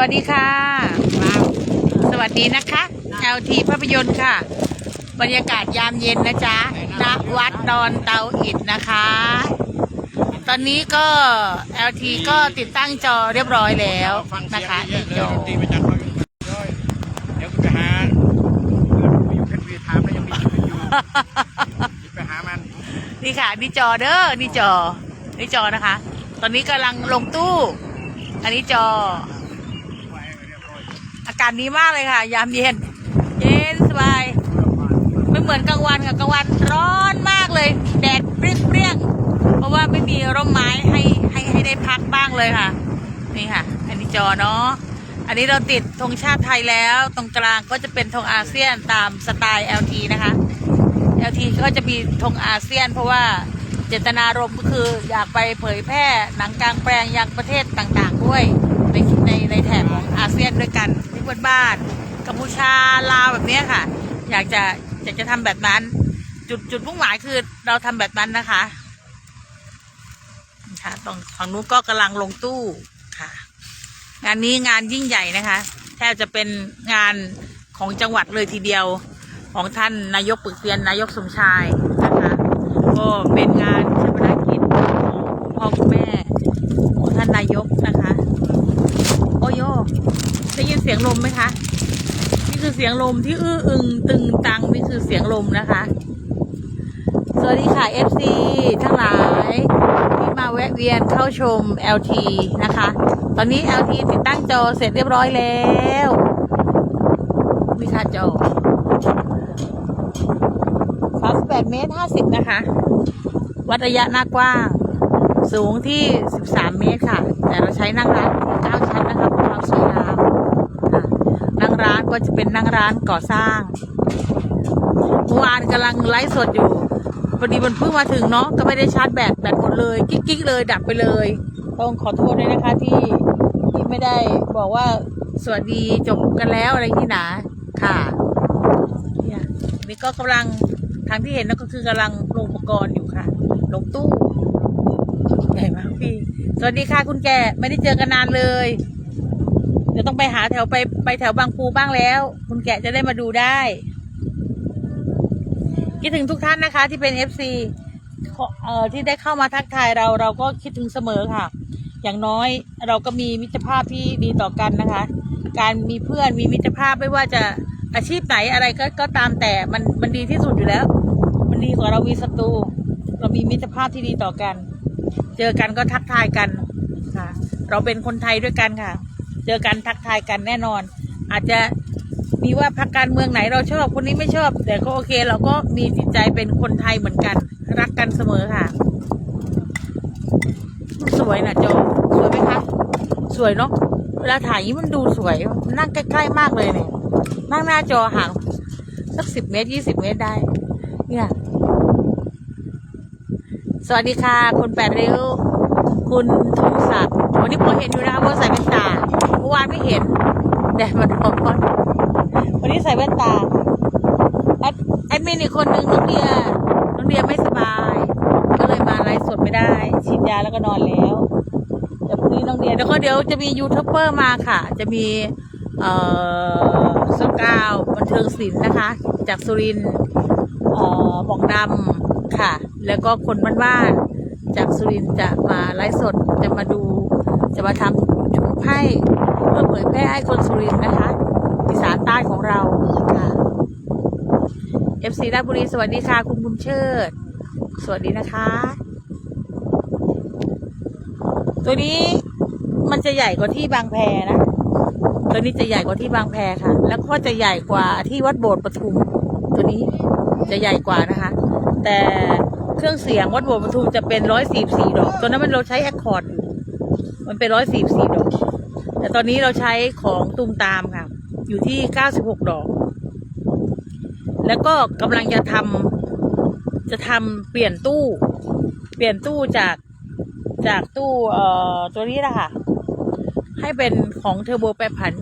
วัสดีค่ะ สวัสดีนะคะ LT ภาพยนตร์ค่ะ บรรยากาศยามเย็นนะจ๊ะณวัดดอนเตาอิดนะคะ ตอนนี้ก็ LT ก็ติดตั้งจอเรียบร้อยแล้วนะคะนี่นี่จออตีไปจากเดี๋ยวกูไปหาเพื่อนอยู่แคทวีทามแล้วยังมีอยู่ไปหามันนี่ค่ะนี่จอเด้อนี่จอนี่จอนะคะ ตอนนี้กำลังลงตู้ อันนี้จอากาศดีมากเลยค่ะ ยามเย็น เย็นสบาย ไม่เหมือนกลางวันค่ะกลางวันร้อนมากเลย แดดเปรี้ยงๆเพราะว่าไม่มีร่มไม้ให้ให้ให้ได้พักบ้างเลยค่ะ นี่ค่ะ อันนี้จอเนาะอันนี้เราติดธงชาติไทยแล้ว ตรงกลางก็จะเป็นธงอาเซียนตามสไตล์ LT นะคะ LT ก็จะมีธงอาเซียน เพราะว่าเจตนารมณ์ก็คืออยากไปเผยแพร่หนังกลางแปลงยังประเทศต่างๆ ด้วยในในในแถบของอาเซียนด้วยกันที่เพื่อน บ้านกัมพูชาลาวแบบนี้ค่ะ อยากจะอยากจะทำแบบนั้น จุดจุดมุ่งหมายคือเราทำแบบนั้นนะคะค่ะตรงฝั่งนู้นก็กำลังลงตู้ค่ะ งานนี้งานยิ่งใหญ่นะคะแทบจะเป็นงานของจังหวัดเลยทีเดียวของท่านนายกปึกเซียนนายกสมชายนะคะก็เป็นงานกิจของคุณพ่อคุณแม่ของท่านนายกนะคะ โอโยได้ยิ นเสียงลมไหมคะ นี่คือเสียงลมที่อื้ออึงตึงตังนี่คือเสียงลมนะคะ สวัสดีค่ะ FC ทั้งหลายที่มาแวะเวียนเข้าชม LT นะคะ ตอนนี้ LT ติดตั้งจอเสร็จเรียบร้อยแล้วนี่ค่ะจอ38เมตร50 นะคะ วัดระยะหน้ากว้าง สูงที่ 13 เมตรค่ะ แต่เราใช้นั่งร้าน9ชั้นนะคะเพื่อความสวยงามค่ะนั่งร้าน ก็จะเป็นนั่งร้านก่อสร้างเมื่อวานกำลังไลฟ์สดอยู่พอดีมันเพิ่งมาถึงเนาะก็ไม่ได้ชาร์จแบตแบตหมดเลย กิ๊กๆเลยดับไปเลย ต้องขอโทษด้วยนะคะที่ที่ไม่ได้บอกว่าสวัสดีจบกันแล้วอะไรที่หนาค่ะเนี่ยนี่ก็กำลังทางที่เห็นนั่นก็คือกำลังลงอุปกรณ์อยู่ค่ะลงตู้ใหญ่มากพี่ สวัสดีค่ะคุณแก่ไม่ได้เจอกันนานเลย ดี๋ยวต้องไปหาแถวไปไปแถวบางปูบ้างแล้ว คุณแกะจะได้มาดูได้คิดถึงทุกท่านนะคะ ที่เป็น FC ขอเอ่อที่ได้เข้ามาทักทายเราเราก็คิดถึงเสมอค่ะ อย่างน้อยเราก็มีมิตรภาพที่ดีต่อกันนะคะ การมีเพื่อนมีมิตรภาพไม่ว่าจะอาชีพไหนอะไรก็ก็ตามแต่มันมันดีที่สุดอยู่แล้ว มันดีกว่าเรามีศัตรูเรามีมิตรภาพที่ดีต่อกัน เจอกันก็ทักทายกันค่ะ เราเป็นคนไทยด้วยกันค่ะ เจอกันทักทายกันแน่นอน อาจจะมีว่าพรรคการเมืองไหนเราชอบคนนี้ไม่ชอบ แต่ก็โอเค เราก็มีจิตใจเป็นคนไทยเหมือนกัน รักกันเสมอค่ะ สวยนะโจสวยไหมคะสวยเนาะเวลาถ่ายนี้มันดูสวยนั่งใกล้ๆมากเลยเนี่ยนั่งหน้าจอห่างสักสิบเมตรยี่สิบเมตรได้ เนี่ย สวัสดีค่ะ คุณแปดริ้ว คุณธงศักดิ์วันนี้พอเห็นอยู่นะคะว่าใส่แว่นตา วานไม่เห็นแดดมันร้อนวันนี้ใส่แว่นตาแอดแอดมินอีกคนนึงน้องเดียน้องเดียไม่สบาย ก็เลยมาไลฟ์สดไม่ได้ฉีดยาแล้วก็นอนแล้วเดี๋ยวพรุ่งนี้น้องเดียแล้วก็เดี๋ยวจะมียูทูบเบอร์มาค่ะ จะมีเอ่อสกาวบันเทิงศิลป์นะคะ จากสุรินเอ่อบอกดำค่ะ แล้วก็คนบ้านๆจากสุรินจะมาไลฟ์สดจะมาดูจะมาทำชุมให้ เพื่อเผยแพร่ให้คนสุรินทร์นะคะอีสานใต้ของเราค่ะ FC ราชบุรีสวัสดีค่ะ คุณบุญเชิด สวัสดีนะคะ ตัวนี้มันจะใหญ่กว่าที่บางแพนะ ตัวนี้จะใหญ่กว่าที่บางแพค่ะ แล้วก็จะใหญ่กว่าที่วัดโบสถ์ปทุม ตัวนี้จะใหญ่กว่านะคะ แต่เครื่องเสียงวัดโบสถ์ปทุมจะเป็นร้อยสี่สี่ดอก ตัวนั้นมันเราใช้แอคคอร์ดอยู่มันเป็นร้อยสี่สี่ดอก แต่ตอนนี้เราใช้ของตูมตามค่ะ อยู่ที่เก้าสิบหกดอก แล้วก็กำลังจะทำจะทำเปลี่ยนตู้ เปลี่ยนตู้จากจากตู้เอ่อตัวนี้นะคะให้เป็นของเทอร์โบแปรผัน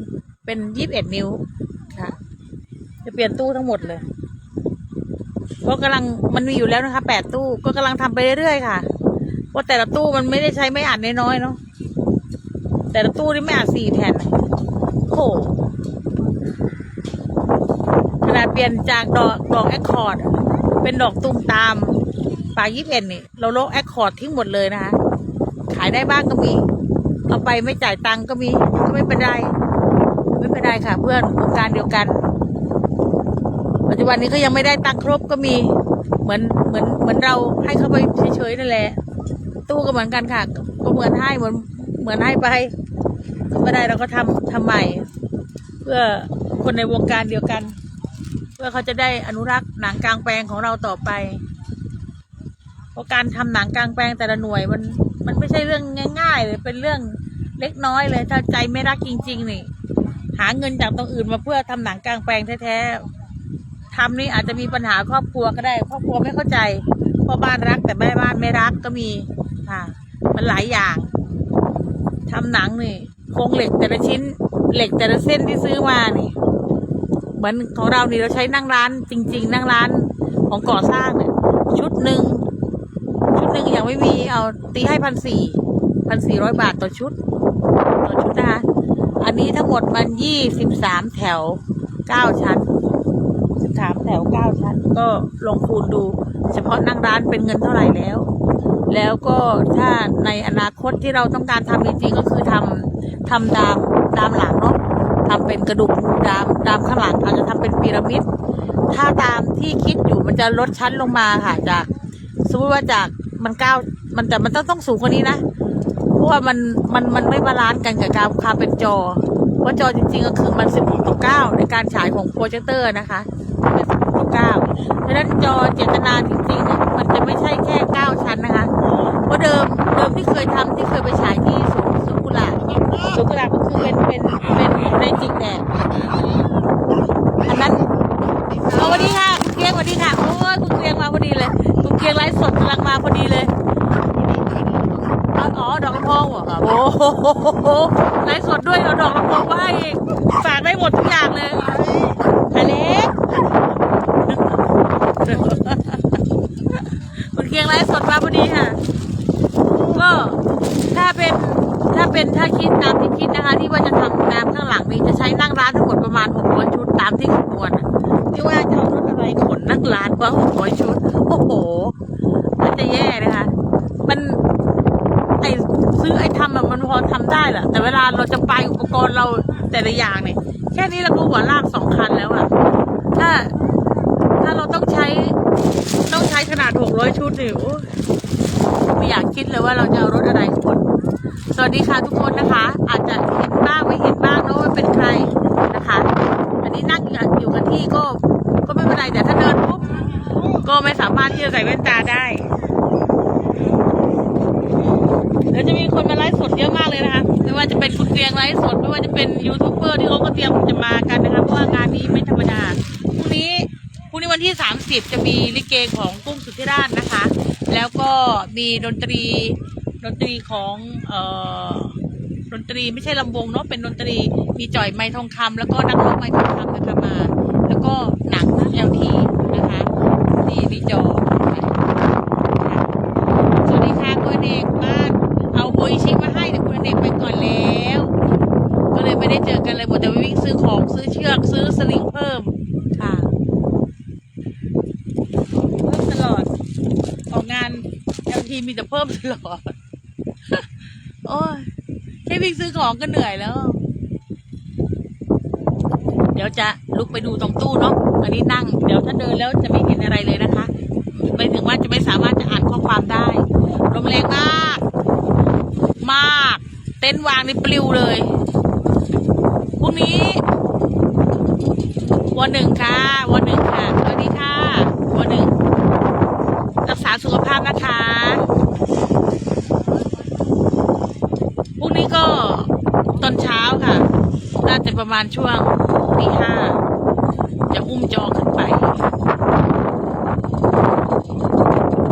เป็นยี่สิบเอ็ดนิ้วค่ะ จะเปลี่ยนตู้ทั้งหมดเลยก็กำลังมันมีอยู่แล้วนะคะแปดตู้ก็กำลังทำไปเรื่อยๆค่ะเพราะแต่ละตู้มันไม่ได้ใช้ไม่อัดน้อยๆเนาะ แต่ละตู้นี่ไม่อาจสี่แผ่นโหขนาดเปลี่ยนจากดอกดอกแอคคอร์ดเป็นดอกตุ้มตามปากยี่สิบเอ็ดนี่ เราโลกแอคคอร์ดทิ้งหมดเลยนะคะ ขายได้บ้างก็มี เอาไปไม่จ่ายตังค์ก็มีก็ไม่เป็นไรไม่เป็นไรค่ะ เพื่อนโครงการเดียวกัน ปัจจุบันนี้ก็ยังไม่ได้ตังครบก็มี เหมือนเหมือนเหมือนเราให้เขาไปเฉยๆนั่นแหละ ตู้ก็เหมือนกันค่ะ ก็เหมือนให้เหมือนเหมือนให้ไป ไม่ได้เราก็ทำทำใหม่ เพื่อคนในวงการเดียวกัน เพื่อเขาจะได้อนุรักษ์หนังกลางแปลงของเราต่อไป เพราะการทำหนังกลางแปลงแต่ละหน่วยมันมันไม่ใช่เรื่องง่าย ๆ เลยเป็นเรื่องเล็กน้อยเลย ถ้าใจไม่รักจริง ๆ นี่ หาเงินจากตรงอื่นมาเพื่อทำหนังกลางแปลงแท้ๆทำนี่อาจจะมีปัญหาครอบครัวก็ได้ครอบครัวไม่เข้าใจพ่อบ้านรักแต่แม่บ้านไม่รักก็มีค่ะ มันหลายอย่างทำหนังนี่ โครงเหล็กแต่ละชิ้น เหล็กแต่ละเส้นที่ซื้อมานี่เหมือนของเรานี่เราใช้นั่งร้าน จริง ๆ นั่งร้านของก่อสร้างเนี่ยชุดหนึ่งชุดหนึ่งอย่างไม่มีเอาตีให้พันสี่พันสี่ร้อยบาทต่อชุดต่อชุดนะคะอันนี้ทั้งหมดมันยี่สิบสามแถวเก้าชั้นสิบสามแถวเก้าชั้น ก็ลงคูณดู เฉพาะนั่งร้านเป็นเงินเท่าไหร่แล้ว แล้วก็ถ้าในอนาคตที่เราต้องการทำจริงๆก็คือทำทำดามดามหลังเนาะทำเป็นกระดูกดามดามข้างหลังอาจจะทำเป็นพีระมิด ถ้าตามที่คิดอยู่มันจะลดชั้นลงมาค่ะจากสมมติว่าจากมันก้าวมันแต่มันต้องต้องสูงกว่านี้นะเพราะว่ามันมันมันไม่บาลานซ์กันกับการคาเป็นจอเพราะจอจริงๆก็คือมัน16ต่อ9ในการฉายของโปรเจคเตอร์นะคะเป็น16ต่อเพราะฉะนั้นจอเจตนาจริงๆเนี่ย จะไม่ใช่แค่9ชั้นนะคะเพราะเดิมเดิมที่เคยทำที่เคยไปฉายที่สวนสวนกุหลาบสวนกุหลาบก็คือเป็นเป็นเป็นในจิกแดดอันนั้นสวัสดีค่ะคุณเกียงสวัสดีค่ะโอ้ยคุณเกียงมาพอดีเลยคุณเกียงไลฟ์สดกำลังมาพอดีเลยอ๋อดอกลำโพงเหรอครับโอ้โหไลฟ์สดด้วยเอาดอกลำโพงมาให้อีกฝากได้หมดทุกอย่างเลยอเล็กคุณเกียงไลฟ์ สดมาพอดีค่ะ ก็ถ้าเป็นถ้าเป็นถ้าคิดตามที่คิดนะคะ ที่ว่าจะทำน้ำข้างหลังนี่จะใช้นั่งร้านทั้งหมดประมาณหกร้อชุดตามที่คำนวณที่ว่าจะเอารถอะไรขนนั่งร้านกว่าหกร้อยชุด โอ้โห มันจะแย่นะคะ มันไอซื้อไอทำอะมันพอทำได้แหละแต่เวลาเราจะไปอุปกรณ์เราแต่ละอย่างเนี่ยแค่นี้เราก็หัวลากสองคันแล้วอะถ้า ถ้าเราต้องใช้ ต้องใช้ขนาดหกร้อยชุดนี่โอ้ไม่อยากคิดเลยว่าเราจะเอารถอะไรขนสวัสดีค่ะทุกคนนะคะ อาจจะเห็นบ้างไม่เห็นบ้างเนอะว่าเป็นใครนะคะ อันนี้นั่งอยู่กับที่ก็ ก็ไม่เป็นไรแต่ถ้าเดินปุ๊บก็ไม่สามารถที่จะใส่แว่นตาได้เดี๋ยวจะมีคนมาไลฟ์สดเยอะมากเลยนะคะ ไม่ว่าจะเป็นคุณเกรียงไลฟ์สด ไม่ว่าจะเป็นยูทูบเบอร์ที่เขาก็เตรียมจะมากันนะคะ เพราะว่างานนี้ไม่ธรรมดา วันที่ 30 จะมีลิเกของกุ้งสุทธิราชนะคะ แล้วก็มีดนตรีดนตรีของเอ่อดนตรีไม่ใช่ลำวงเนาะเป็นดนตรีมีจ่อยไม้ทองคำแล้วก็นักร้องไม้ทองคำนะคะมา แล้วก็หนัง LT นะคะนี่มีจอ สวัสดีค่ะคุณเอกบ้านเอาโออิชิมาให้แต่คุณเอกไปก่อนแล้ว ก็เลยไม่ได้เจอกันเลยหมดแต่ไปวิ่งซื้อของซื้อเชือกซื้อสลิงเพิ่มค่ะเพิ่มตลอด ออกงานบางที มีแต่เพิ่มตลอด โอ้ยแค่วิ่งซื้อของก็เหนื่อยแล้ว เดี๋ยวจะลุกไปดูตรงตู้เนาะ อันนี้นั่ง เดี๋ยวถ้าเดินแล้วจะไม่เห็นอะไรเลยนะคะไม่ถึงว่าจะไม่สามารถจะอ่านข้อความได้ลมแรงมาก มาก เต็นท์วางนี่ปลิวเลยพรุ่งนี้วันหนึ่งค่ะวันหนึ่งค่ะสวัสดีค่ะวันหนึ่งรักษาสุขภาพนะคะ พรุ่งนี้ก็ตอนเช้าค่ะ น่าจะประมาณช่วงตีห้าจะอุ้มจอขึ้นไป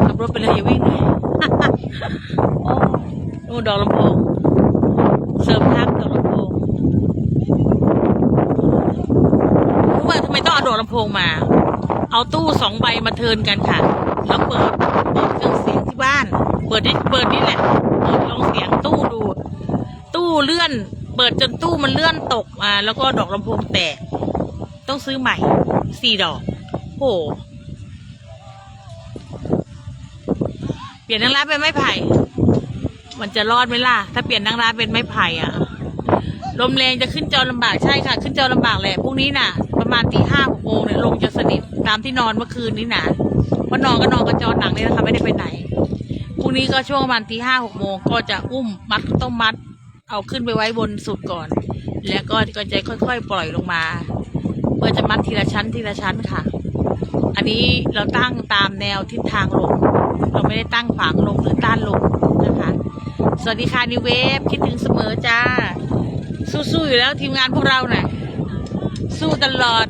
ขับรถไปเลยอย่าวิ่งเลยโอ้นู่นดอกลำโพงเสริมทักดอกลำโพงรู้ว่าทำไมต้องเอาดอกลำโพงมา เอาตู้สองใบมาเทิร์นกันค่ะ แล้วเปิดเปิดเครื่องเสียงที่บ้าน เปิดนี่เปิดนี่แหละ เปิดลองเสียงตู้ดู ตู้ตู้เลื่อน เปิดจนตู้มันเลื่อนตกมาแล้วก็ดอกลำโพงแตก ต้องซื้อใหม่สี่ดอกโอ้โหเปลี่ยนนังร้านเป็นไม้ไผ่ มันจะรอดไหมล่ะ ถ้าเปลี่ยนนังร้านเป็นไม้ไผ่อะลมแรงจะขึ้นจอลำบากใช่ค่ะ ขึ้นจอลำบากแหละพรุ่งนี้น่ะ ประมาณตีห้าหกโมงเนี่ยลงจะสนิทตามที่นอนเมื่อคืนนี้นะว่านอนก็นอนกับจอหนังนี่นะคะ ไม่ได้ไปไหนพรุ่งนี้ก็ช่วงประมาณตีห้าหกโมงก็จะอุ้มมัดต้องมัด เอาขึ้นไปไว้บนสุดก่อน แล้วก็ก็จะค่อยๆ ปล่อยลงมาเพื่อจะมัดทีละชั้นทีละชั้นค่ะ อันนี้เราตั้งตามแนวทิศทางลงเราไม่ได้ตั้งขวางลงหรือต้านลงนะคะ สวัสดีค่ะนิเวฟคิดถึงเสมอจ้า สู้ๆอยู่แล้วทีมงานพวกเราน่ะสู้ตลอด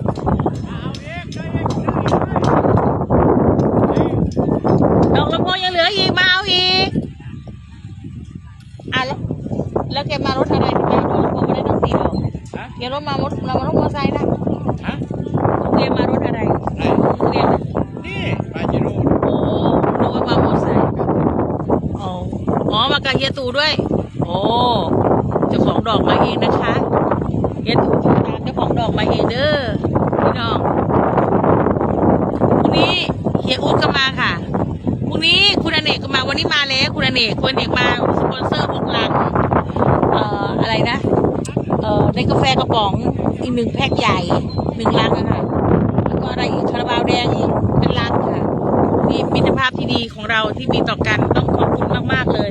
ดอกลำโพงยังเหลืออีกมาเอาอีก อะแล้วแล้วแกมารถอะไรทำไมเอาดอกลำโพงมาได้ทั้งสี่ดอก ฮะแกรถมารถเรามารถมอเตอร์ไซค์นะฮะแกมารถอะไรไหนแกนะนี่ปาจิโร่โอ้นึกว่ามามอเตอร์ไซค์อ๋ออ๋อมากับเฮียตู่ด้วย โอ้เจ้าของดอกมาเองนะคะเฮียตู่ติดตามเจ้าของดอกมาเองเด้อพี่น้องพรุ่งนี้เฮียอุ๊ดก็มาค่ะพรุ่งนี้คุณอเนกก็มาวันนี้มาแล้วคุณอเนกคุณอเนกมาสปอนเซอร์หกลังเอ่ออะไรนะเอ่อ ในกาแฟกระป๋องอีกหนึ่งแพ็คใหญ่หนึ่งลังนะคะแล้วก็อะไรอีกคาราบาวแดงอีกเป็นลังค่ะนี่มิตรภาพที่ดีของเราที่มีต่อกันต้องขอบคุณมาก ๆ เลย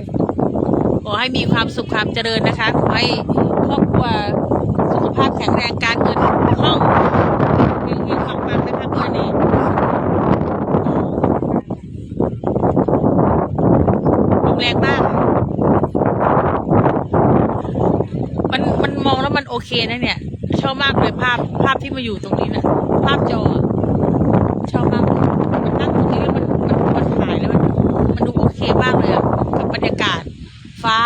ขอให้มีความสุขความเจริญนะคะขอให้ครอบครัวสุขภาพแข็งแรงการเงินคล่องเงินเงินปังปังๆนะคะเดือนนี้ลมแรงมาก มันมันมองแล้วมัน โอเคนะเนี่ย ชอบมากเลยภาพภาพที่มาอยู่ตรงนี้นะภาพจอ ชอบมากมันนั่งตรงนี้แล้วมันมันมันถ่ายแล้วมันมันดูโอเคมากเลยอะกับบรรยากาศ ฟ้า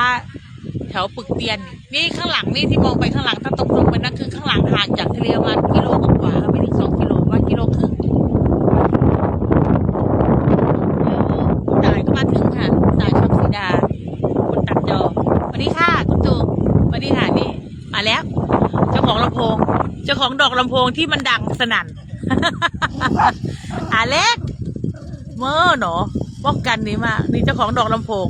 แถวปึกเตียน นี่ข้างหลังนี่ที่มองไปข้างหลังถ้าตกลงไปนั่นคือข้างหลังห่างจากทะเลประมาณกิโลกว่าๆไม่ถึงสองกิโลว่ากิโลครึ่งแล้วจ่ายก็มาถึงค่ะจ่ายช่องสีดาคนตัดจอสวัสดีค่ะคุณตู่สวัสดีค่ะนี่มาแล้ว เจ้าของลำโพง เจ้า ของดอกลำโพงที่มันดังสนั่น อาเล็ก เมื่อหนอป้องกันนี้มากนี่เจ้าของดอกลำโพง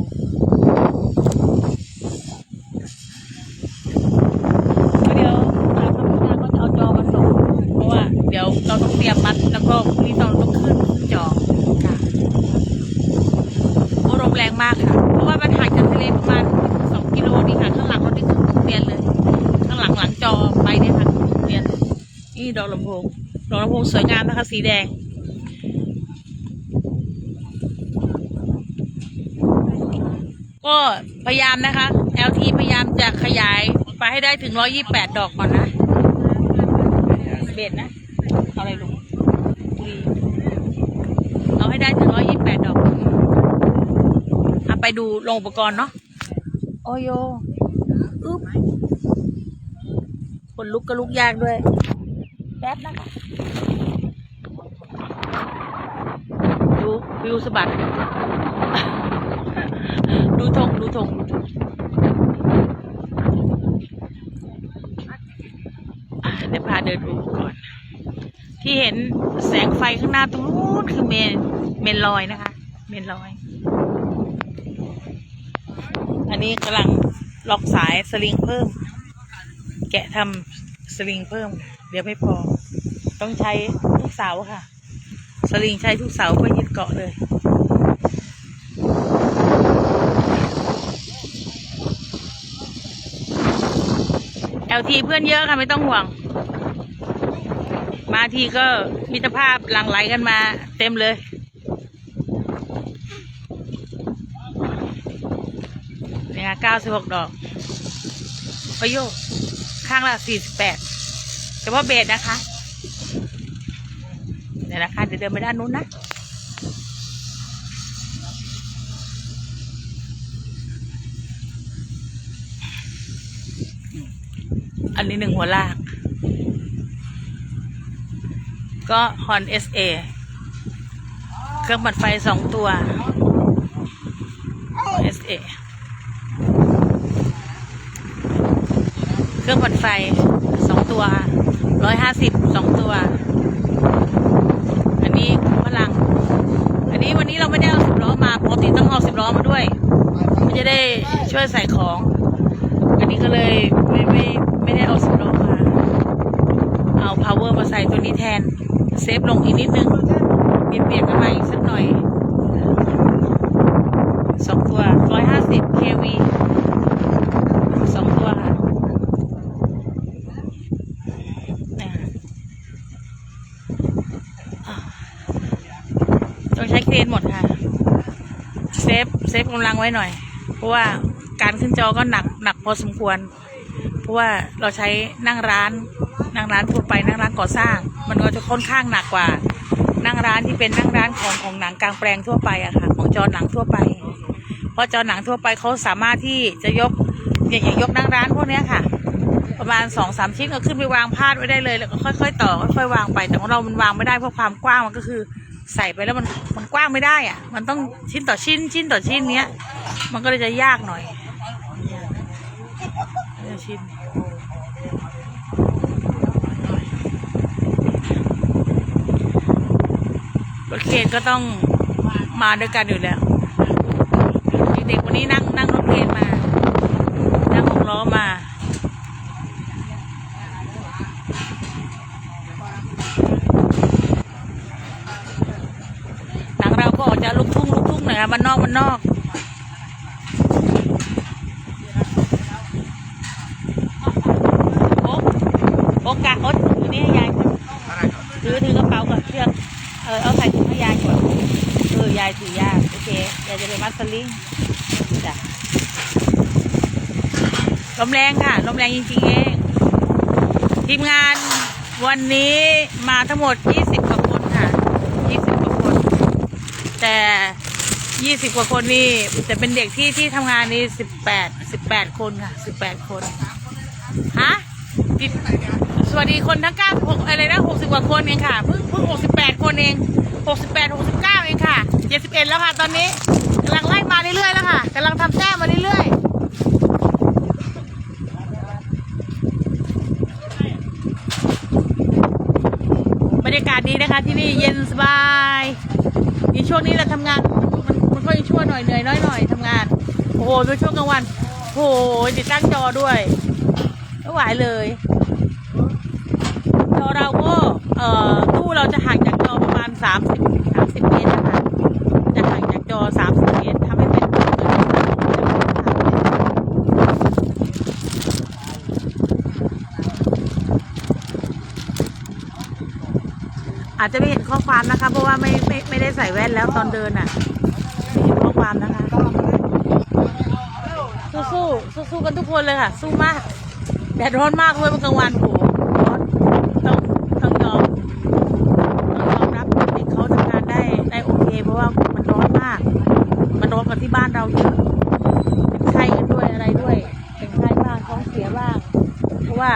เดี๋ยวทางธรรมชาติเขาจะเอาจอมาส่ง เพราะว่าเดี๋ยวเราต้องเตรียมมัดแล้วก็พรุ่งนี้เราต้องขึ้นจอค่ะโอ้ลมแรงมากค่ะ เพราะว่ามันห่างจากทะเลประมาณสองกิโลนี่ค่ะ ข้างหลังเราที่ขึ้นเตียนเลย ข้างหลังหลังจอไปเนี่ยค่ะเตียน นี่ดอกลำโพงดอกลำโพงสวยงามนะคะ สีแดง ก็พยายามนะคะ LT พยายามจะขยายไปให้ได้ถึง 128 ดอกก่อนนะ เบ็ดนะ เอาอะไรลงบุหรี่เอาให้ได้ถึง 128 ดอกเอาไปดูลงอุปกรณ์เนาะโอโยอึ๊บคนลุกก็ลุกยากด้วยแป๊บนะคะ ดูวิวสะบัด ดูธงดูธงดูธงเดี๋ยวพาเดินดูก่อน ที่เห็นแสงไฟข้างหน้าตรงนู้นคือเมนเมนลอยนะคะ เมนลอย อันนี้กำลังล็อกสายสลิงเพิ่ม แกะทำสลิงเพิ่ม เดี๋ยวไม่พอ ต้องใช้ทุกเสาค่ะ สลิงใช้ทุกเสาเพื่อยึดเกาะเลย LT เพื่อนเยอะค่ะไม่ต้องห่วง มาทีก็มิตรภาพหลั่งไหลกันมาเต็มเลยเนี่ยเก้าสิบหกดอกประโยคข้างละสี่สิบแปด ฉพาะเบสนะคะเดี๋ยวนะคะเดี๋ยวเดินไปด้านนู้นนะอันนี้หนึ่งหัวลาก ก็ฮอน SA เอเครื่องปัดไฟสองตัว SA เอเครื่องปั่นไฟสองตัว ร้อยห้าสิบสองตัว อันนี้พลังอันนี้วันนี้เราไม่ได้เอาสิบล้อมาปกติต้องเอาสิบล้อมาด้วยมันจะได้ช่วยใส่ของ อันนี้ก็เลยไม่ไม่ไม่ได้เอาสิบล้อมาเอา power มาใส่ตัวนี้แทน เซฟลงอีกนิดนึงเปลี่ยนเปลี่ยนกันมาอีกสักหน่อย สองตัวร้อยห้าสิบ kV สองตัวค่ะเนี่ยอ่าต้องใช้เครนหมดค่ะ เซ ฟกำลังไว้หน่อย เพราะว่าการขึ้นจอก็หนักหนักพอสมควร เพราะว่าเราใช้นั่งร้านนั่งร้านทั่วไปนั่งร้านก่อสร้าง มันก็จะค่อนข้างหนักกว่า นั่งร้านที่เป็นนั่งร้านของของหนังกลางแปลงทั่วไปอะค่ะของจอหนังทั่วไป เพราะจอหนังทั่วไปเขาสามารถที่จะยกอย่างอย่างยกนั่งร้านพวกเนี้ยค่ะ ประมาณสองสามชิ้นก็ขึ้นไปวางพาดไว้ได้เลยแล้วก็ค่อย ๆ ต่อค่อยๆวางไป แต่ของเรามันวางไม่ได้เพราะความกว้างมันก็คือ ใส่ไปแล้วมันมันกว้างไม่ได้อะมันต้องชิ้นต่อชิ้นชิ้นต่อชิ้นเนี้ย มันก็เลยจะยากหน่อยชิ้นรถเคนก็ต้องมาด้วยกันอยู่แล้ว เด็กๆวันนี้นั่งนั่งรถเคนมา นั่งหกล้อมา หนังเราก็ออกจะลุกทุ่งลุก ทุ่งหน่อยค่ะมันนอกมันนอกโอ๊กโอ๊กกะโอ๊ตอยู่นี่ให้ยายอะไรครับถือถือกระเป๋ากับเชือกเออเอาใส่ถุงให้ยายก่อนเออยายถือยากโอเคยายจะไปมัดสลิงจ้ะลมแรงค่ะลมแรงจริงๆเองทีมงานวันนี้มาทั้งหมด 20กว่าคนค่ะ 20กว่าคน แต่ 20กว่าคนนี่จะเป็นเด็กที่ที่ทำงานนี่18 18คนค่ะ18คนฮะติดสวัสดีคนทั้งเก้าหกอะไรนะหกสิบกว่าคนเองค่ะเพิ่งเพิ่งหกสิบแปดคนเองหกสิบแปดหกสิบเก้าเองค่ะเจ็ดสิบเอ็ดแล้วค่ะตอนนี้กำลังไล่มาเรื่อยๆแล้วค่ะกำลังทำแต้มมาเรื่อยๆบรรยากาศดีนะคะที่นี่เย็นสบายในช่วงนี้เราทำงาน มันมันก็ยังชั่วหน่อยเหนื่อยน้อยหน่อยทำงาน โอ้โหในช่วงกลางวันโอ้โหติดตั้งจอด้วยไม่ไหวเลยจอเราก็เอ่อตู้เราจะห่างจากจอประมาณสามสิบสามสิบเมตรนะคะจะห่างจากจอสามสิบเมตรทำให้เป็นอาจจะไม่เห็นข้อความนะคะ เพราะว่าไม่ไม่ไม่ได้ใส่แว่นแล้วตอนเดินอะไม่เห็นข้อ ความนะคะสู้สู้สู้ๆกันทุกคนเลยค่ะ สู้มากแดดร้อนมากเลยเมื่อกลางวันโหร้อนต้องต้องยอมต้องยอมรับเด็กเขาทำงานได้ได้โอเค เพราะว่ามันร้อนมาก มันร้อนกว่าที่บ้านเราเยอะเป็นไข้กันด้วยอะไรด้วย เป็นไข้บ้างท้องเสียบ้างเพราะว่า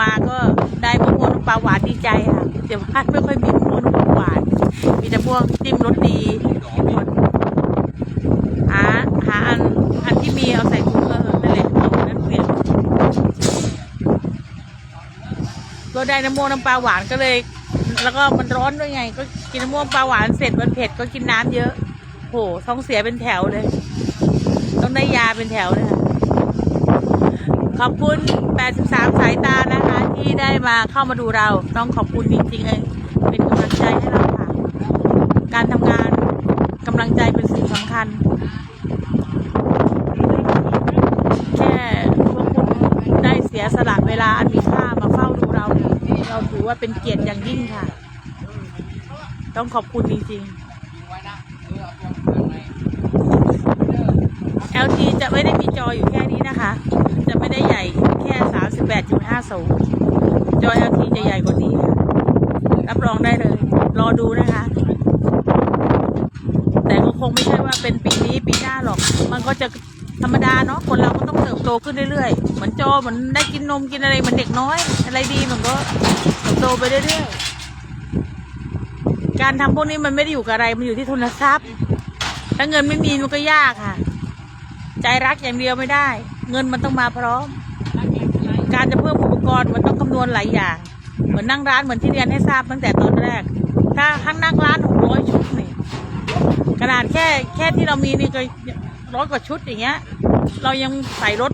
มาก็ได้มะม่วงปลาหวานดีใจค่ะเดี๋ยวบ้านไม่ค่อยมีมะม่วงปลาหวาน มีแต่พวกจิ้มรสดีทุกคนหาหาอันอันที่มีเอาใส่ถุงเออนั่นแหละเอาอันนั้นเปลี่ยน ก็ได้น้ำม่วงน้ำปลาหวานก็เลย แล้วก็มันร้อนด้วยไง ก็กินน้ำม่วงปลาหวานเสร็จมันเผ็ดก็กินน้ำเยอะโหท้องเสียเป็นแถวเลย ต้องได้ยาเป็นแถวเลยค่ะขอบคุณ 83 สายตานะคะ ที่ได้มาเข้ามาดูเรา ต้องขอบคุณจริงๆเลยเป็นกำลังใจให้เราค่ะ การทำงานกำลังใจเป็นสิ่งสำคัญ แค่พวกคุณได้เสียสละเวลาอัน ว่าเป็นเกียรติอย่างยิ่งค่ะ ต้องขอบคุณจริงๆ LT จะไม่ได้มีจออยู่แค่นี้นะคะ จะไม่ได้ใหญ่แค่ 38.5สูงจอ LT จะใหญ่กว่านี้ รับรองได้เลย รอดูนะคะ แต่ก็คงไม่ใช่ว่าเป็นปีนี้ปีหน้าหรอก มันก็จะธรรมดาเนาะคนเราก็ต้องเติบโตขึ้นเรื่อยๆ เหมือนโจเหมือนได้กินนมกินอะไรเหมือนเด็กน้อย อะไรดีมันก็ โตไปเรื่อยๆ การทำพวกนี้มันไม่ได้อยู่กับอะไร มันอยู่ที่ทุนทรัพย์ ถ้าเงินไม่มีมันก็ยากค่ะ ใจรักอย่างเดียวไม่ได้ เงินมันต้องมาพร้อม การจะเพิ่มอุปกรณ์มันต้องคำนวณหลายอย่าง เหมือนนั่งร้านเหมือนที่เรียนให้ทราบตั้งแต่ตอนแรก ถ้าทั้งนั่งร้านหกร้อยชุดนี่ขนาดแค่แค่ที่เรามีนี่ก็ร้อยกว่าชุดอย่างเงี้ย เรายังใส่รถ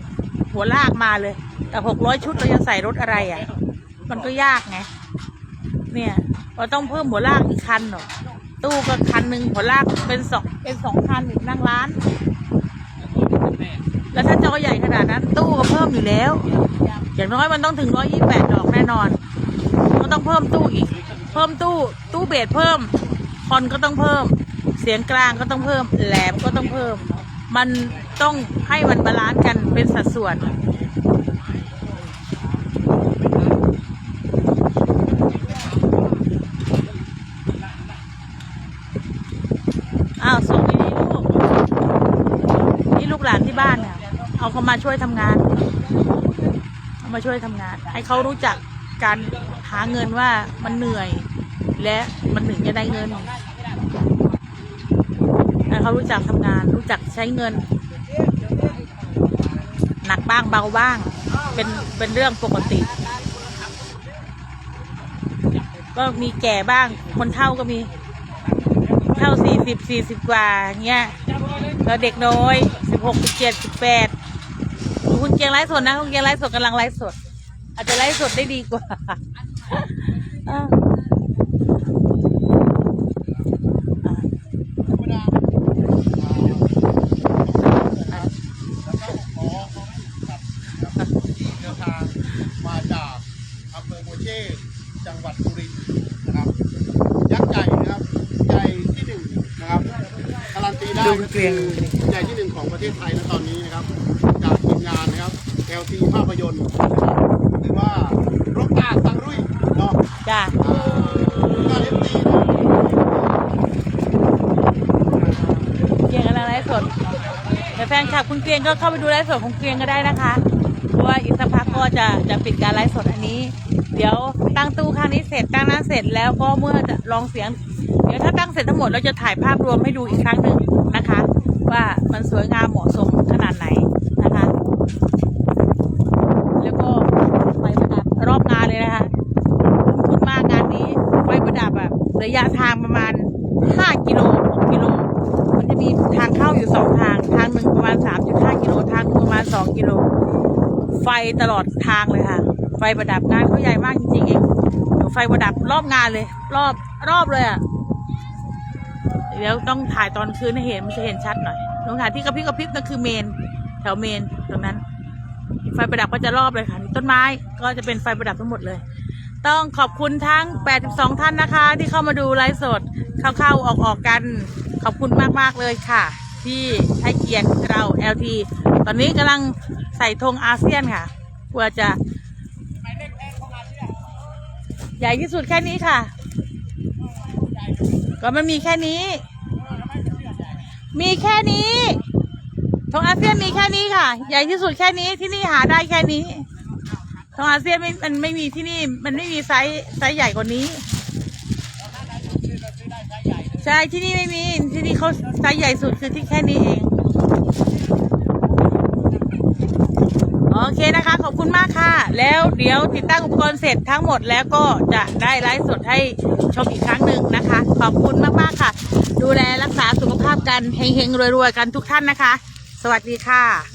หัวลากมาเลย แต่หกร้อยชุดเราจะใส่รถอะไรอะ มันก็ยากไง เนี่ยเราต้องเพิ่มหัวลากอีกคันหรอตู้ก็คันหนึ่งหัวลากเป็นสองเป็นสองคันอีกนั่งร้าน แล้วถ้าจอใหญ่ขนาดนั้น ตู้ก็เพิ่มอยู่แล้ว อย่างน้อยมันต้องถึงร้อยยี่แปดดอกแน่นอนก็ต้องเพิ่มตู้อีก เพิ่มตู้ตู้เบสเพิ่มคอนก็ต้องเพิ่ม เสียงกลางก็ต้องเพิ่ม แหลมก็ต้องเพิ่ม มันต้องให้มันบาลานซ์กันเป็นสัดส่วน อ้าวส่งนี่ลูก นี่ลูกหลานที่บ้าน เนี่ยเอาเขามาช่วยทำงานเอามาช่วยทำงาน ให้เขารู้จักการหาเงินว่ามันเหนื่อย และมันถึงจะได้เงินให้เขารู้จักทำงาน รู้จักใช้เงิน หนักบ้างเบาบ้าง เป็นเป็นเรื่องปกติ ก็มีแก่บ้าง คนเฒ่าก็มีเท่าสี่สิบสี่สิบกว่าเงี้ยแล้วเด็กน้อยสิบหกสิบเจ็ดสิบแปด เกียงไลฟ์สดนะคุณเกียงไลฟ์สดกำลังไลฟ์สด อาจจะไลฟ์สดได้ดีกว่าอะอะเดินทางมาจากอำเภอโมเช่จังหวัดสุรินทร์นะครับยักษ์ใหญ่นะครับใหญ่ที่หนึ่งนะครับการันตีได้ก็คือใหญ่ที่หนึ่งของประเทศไทยนะตอนนี้นะครับ LT ภาพยนตร์นะครับหรือว่ารกอาสังรุ่ยเนาะจ้าอ่าการเอฟตีเกียงกำลังไลฟ์สดแต่แฟนคลับคุณเกียงก็เข้าไปดูไลฟ์สดของเกียงก็ได้นะคะเพราะว่าอีกสักพักก็จะจะปิดการไลฟ์สดอันนี้ เดี๋ยวตั้งตู้ข้างนี้เสร็จตั้งนั้นเสร็จแล้วก็เมื่อจะลองเสียง เดี๋ยวถ้าตั้งเสร็จทั้งหมดเราจะถ่ายภาพรวมให้ดูอีกครั้งหนึ่งนะคะ ว่ามันสวยงามเหมาะสมขนาดไหนนะคะ แล้วก็ไฟประดับรอบงานเลยนะคะพูดมากงานนี้ไฟประดับแบบ ระยะทางประมาณ5กิโล6กิโล มันจะมีทางเข้าอยู่สองทาง ทางหนึ่งประมาณ3.5กิโล ทางหนึ่งประมาณ2กิโล ไฟตลอดทางเลยค่ะ ไฟประดับงานเขาใหญ่มากจริงๆเองไฟประดับรอบงานเลย รอบรอบเลยอะเดี๋ยวต้องถ่ายตอนคืนให้เห็นมันจะเห็นชัดหน่อยตรงถ่ายที่กระพริบกระพริบนั่นคือเมน แถวเมนตรงนั้น ไฟประดับก็จะรอบเลยค่ะ ต้นไม้ก็จะเป็นไฟประดับทั้งหมดเลย ต้องขอบคุณทั้ง 82 ท่านนะคะ ที่เข้ามาดูไลฟ์สดเข้าๆออกๆกัน ขอบคุณมากๆเลยค่ะ ที่ให้เกียรติเรา LT ตอนนี้กำลังใส่ธงอาเซียนค่ะเพื่อจะใหญ่ที่สุดแค่นี้ค่ะ ก็มันมีแค่นี้ มีแค่นี้ธงอาเซียนมีแค่นี้ค่ะ ใหญ่ที่สุดแค่นี้ที่นี่หาได้แค่นี้ ธงอาเซียนไม่มันไม่มีที่นี่ มันไม่มีไซส์ไซส์ใหญ่กว่านี้ ใช่ที่นี่ไม่มี ที่นี่เขาไซส์ใหญ่สุดคือที่แค่นี้เอง โอเคนะคะ ขอบคุณมากค่ะ แล้วเดี๋ยวติดตั้งอุปกรณ์เสร็จทั้งหมดแล้วก็จะได้ไลฟ์สดให้ชมอีกครั้งหนึ่งนะคะ ขอบคุณมากๆค่ะ ดูแลรักษาสุขภาพกันเฮงๆรวยๆกันทุกท่านนะคะ สวัสดีค่ะ